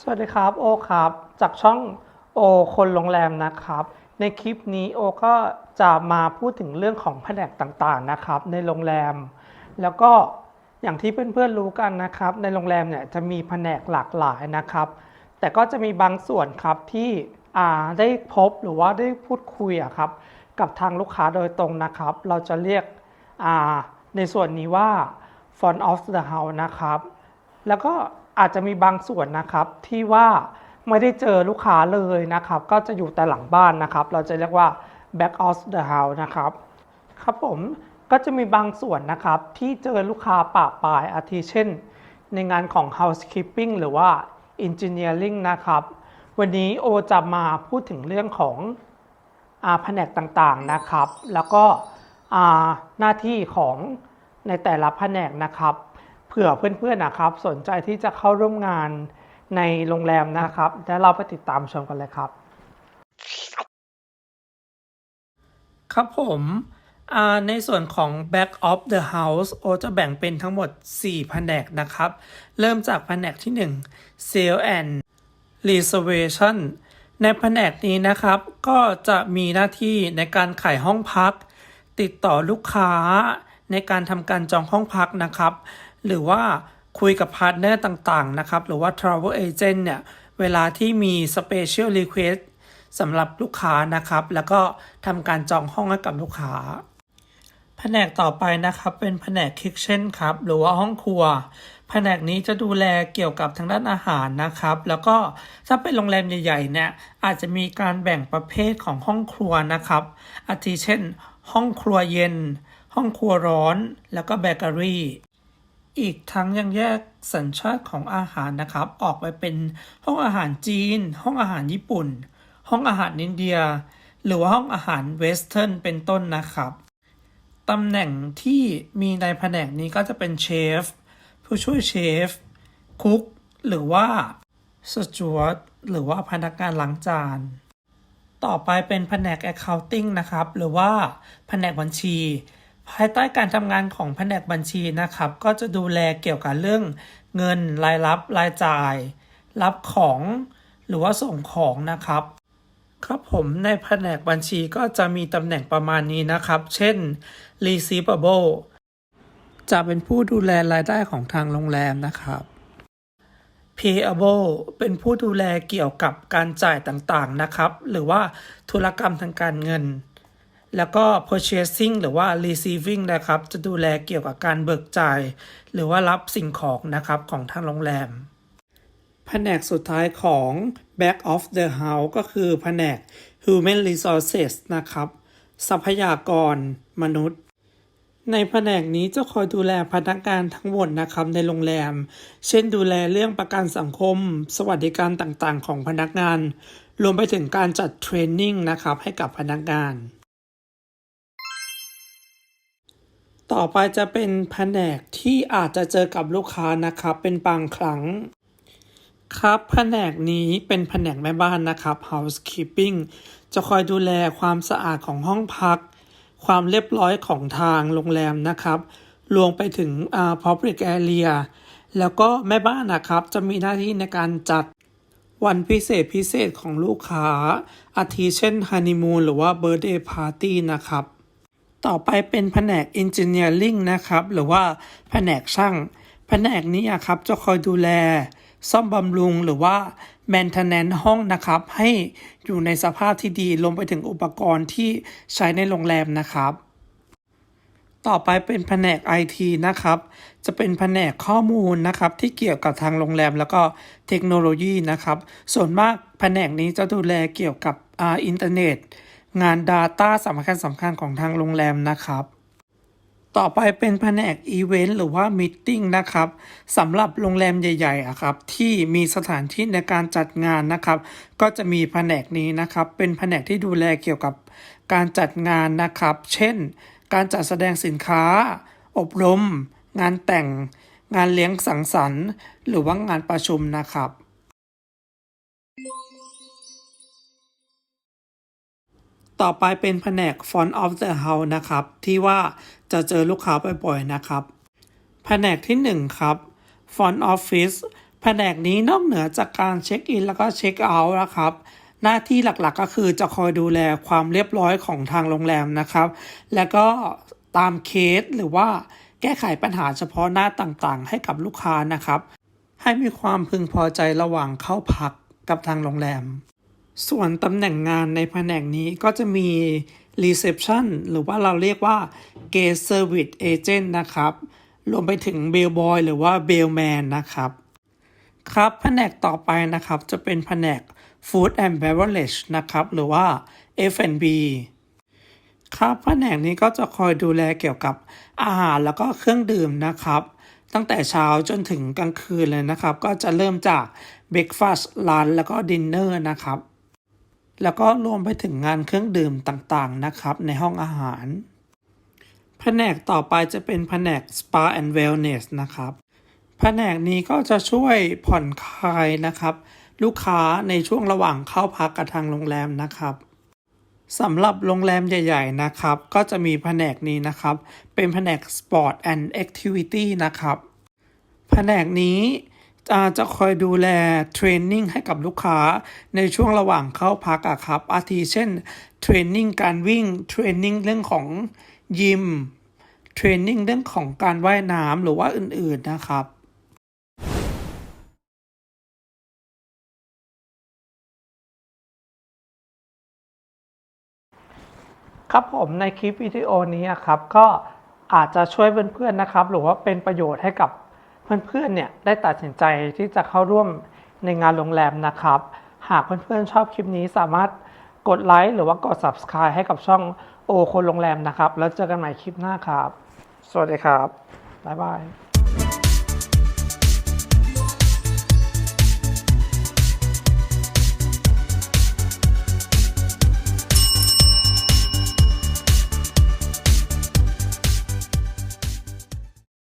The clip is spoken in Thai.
สวัสดีครับโอครับ จากช่องโอคนโรงแรมนะครับ ในคลิปนี้โอก็จะมาพูดถึงเรื่องของแผนกต่างๆนะครับ ในโรงแรม แล้วก็อย่างที่เพื่อนๆรู้กันนะครับ ในโรงแรมเนี่ยจะมีแผนกหลากหลายนะครับ แต่ก็จะมีบางส่วนครับที่ได้พบหรือว่าได้พูดคุยครับ กับทางลูกค้าโดยตรงนะครับ เราจะเรียกในส่วนนี้ว่า front of the house นะครับ แล้วก็ อาจจะมีบางส่วนนะครับที่ว่าไม่ได้เจอลูกค้าเลยนะครับ ก็จะอยู่แต่หลังบ้านนะครับ เราจะเรียกว่า back of the house นะครับ ครับผมก็จะมีบางส่วนนะครับที่เจอลูกค้าป่าปลายอาทิเช่น ในงานของ housekeeping หรือว่า engineering นะครับ วันนี้โอจะมาพูดถึงเรื่องของอาแผนกต่างๆนะครับ แล้วก็อาหน้าที่ของในแต่ละแผนกนะครับ ผื่อเพื่อนๆนะครับ สนใจที่จะเข้าร่วมงานในโรงแรมนะครับ แล้วเราไปติดตามชมกันเลยครับ ครับผมในส่วนของ back of the house โอจะแบ่งเป็นทั้งหมด 4 แผนกนะครับ เริ่มจากแผนกที่ 1 sale and reservation ในแผนกนี้นะครับ ก็จะมีหน้าที่ในการขายห้องพัก ติดต่อลูกค้าในการทำการจองห้องพักนะครับ หรือว่าคุยกับพาร์ทเนอร์ต่างๆนะครับ หรือว่า travel agent เนี่ย เวลาที่มี special request สำหรับลูกค้านะครับ แล้วก็ทำการจองห้องให้กับลูกค้า แผนกต่อไปนะครับ เป็นแผนก kitchen ครับ หรือว่าห้องครัว แผนกนี้จะดูแลเกี่ยวกับทางด้านอาหารนะครับ แล้วก็ถ้าเป็นโรงแรมใหญ่ๆเนี่ย อาจจะมีการแบ่งประเภทของห้องครัวนะครับ อาทิเช่น ห้องครัวเย็น ห้องครัวร้อน แล้วก็เบเกอรี่ อีกทั้งยังแยกสัญชาติของอาหารนะครับ ออกไปเป็นห้องอาหารจีน ห้องอาหารญี่ปุ่น ห้องอาหารอินเดีย หรือว่าห้องอาหารเวสเทิร์นเป็นต้นนะครับตำแหน่งที่มีในแผนกนี้ก็จะเป็นเชฟผู้ช่วยเชฟคุกหรือว่าสจวตหรือว่าพนักงานล้างจาน ต่อไปเป็นแผนก accounting นะครับ หรือว่าแผนกบัญชี ภายใต้การทำงานของแผนกบัญชีนะครับ ก็จะดูแลเกี่ยวกับเรื่องเงินรายรับรายจ่าย รับของหรือว่าส่งของนะครับ ครับผมในแผนกบัญชีก็จะมีตำแหน่งประมาณนี้นะครับ เช่น receivable จะเป็นผู้ดูแลรายได้ของทางโรงแรมนะครับ payable เป็นผู้ดูแลเกี่ยวกับการจ่ายต่างๆนะครับ หรือว่าธุรกรรมทางการเงิน แล้วก็ purchasing หรือว่า receiving นะครับ จะดูแลเกี่ยวกับการเบิกจ่าย หรือว่ารับสิ่งของนะครับของทางโรงแรม แผนกสุดท้ายของ back of the house ก็คือแผนก human resources นะครับ ทรัพยากรมนุษย์ ในแผนกนี้จะคอยดูแลพนักงานทั้งหมดนะครับในโรงแรม เช่นดูแลเรื่องประกันสังคม สวัสดิการต่างๆ ของพนักงาน รวมไปถึงการจัดเทรนนิ่งนะครับให้กับพนักงาน ต่อไปจะเป็นแผนกที่อาจจะเจอกับลูกค้านะครับ เป็นบางครั้ง ครับแผนกนี้เป็นแผนกแม่บ้านนะครับ housekeeping จะคอยดูแลความสะอาดของห้องพัก ความเรียบร้อยของทางโรงแรมนะครับรวมไปถึงอ่า public area แล้วก็แม่บ้านนะครับ จะมีหน้าที่ในการจัดวันพิเศษพิเศษของลูกค้า อาทิเช่นฮันนีมูนหรือว่า birthday party นะครับ ต่อไปเป็นแผนก Engineering นะครับ หรือว่าแผนกช่าง แผนกนี้ครับจะคอยดูแล ซ่อมบำรุงหรือว่า maintenance ห้องนะครับ ให้อยู่ในสภาพที่ดีรวมไปถึงอุปกรณ์ที่ใช้ในโรงแรมนะครับ ต่อไปเป็นแผนก IT นะครับ จะเป็นแผนกข้อมูลนะครับ ที่เกี่ยวกับทางโรงแรมแล้วก็เทคโนโลยีนะครับ ส่วนมากแผนกนี้จะดูแลเกี่ยวกับออินเทอร์เน็ต งาน Data สำคัญสำคัญของทางโรงแรมนะครับ ต่อไปเป็นแผนกอีเวนต์หรือว่ามิทติ้งนะครับสำหรับโรงแรมใหญ่ๆอะครับที่มีสถานที่ในการจัดงานนะครับ ก็จะมีแผนกนี้นะครับ เป็นแผนกที่ดูแลเกี่ยวกับการจัดงานนะครับ เช่น การจัดแสดงสินค้า อบรม งานแต่ง งานเลี้ยงสังสรรค์ หรือว่างานประชุมนะครับ ต่อไปเป็นแผนก Front of the House นะครับ ที่ว่าจะเจอลูกค้าบ่อยๆนะครับ แผนกที่ 1 ครับ Front Office แผนกนี้นอกเหนือจากการเช็คอินแล้วก็เช็คเอาท์นะครับ หน้าที่หลักๆก็คือจะคอยดูแลความเรียบร้อยของทางโรงแรมนะครับ แล้วก็ตามเคสหรือว่าแก้ไขปัญหาเฉพาะหน้าต่างๆ ให้กับลูกค้านะครับ ให้มีความพึงพอใจระหว่างเข้าพักกับทางโรงแรม ส่วนตำแหน่งงานในแผนกนี้ก็จะมี Reception หรือว่าเราเรียกว่า Guest Service Agent นะครับ รวมไปถึง Bellboy หรือว่า Bellman นะครับ ครับแผนกต่อไปนะครับจะเป็นแผนก Food and Beverage นะครับ หรือว่า F&B ครับแผนกนี้ก็จะคอยดูแลเกี่ยวกับอาหารแล้วก็เครื่องดื่มนะครับ ตั้งแต่เช้าจนถึงกลางคืนเลยนะครับ ก็จะเริ่มจาก Breakfast Lunch แล้วก็ Dinner นะครับ แล้วก็รวมไปถึงงานเครื่องดื่มต่างๆนะครับในห้องอาหาร แผนกต่อไปจะเป็นแผนก Spa and Wellness นะครับ แผนกนี้ก็จะช่วยผ่อนคลายนะครับ ลูกค้าในช่วงระหว่างเข้าพักกับทางโรงแรมนะครับสำหรับโรงแรมใหญ่ ๆ นะครับ ก็จะมีแผนกนี้นะครับ เป็นแผนก Sport and Activity นะครับ แผนกนี้ จะจะคอยดูแลเทรนนิ่งให้กับลูกค้าในช่วงระหว่างเข้าพักอะครับ อาทิเช่นเทรนนิ่งการวิ่งเทรนนิ่งเรื่องของยิมเทรนนิ่งเรื่องของการว่ายน้ำหรือว่าอื่นๆนะครับครับผมในคลิปวิดีโอนี้ครับก็อาจจะช่วยเพื่อนๆนะครับ หรือว่าเป็นประโยชน์ให้กับ เพื่อนๆเนี่ยได้ตัดสินใจที่จะเข้าร่วมในงานโรงแรมนะครับ หากเพื่อนๆชอบคลิปนี้สามารถกดไลค์หรือว่ากด subscribe ให้กับช่องโอคนโรงแรมนะครับ แล้วเจอกันใหม่คลิปหน้าครับ สวัสดีครับ บ๊ายบาย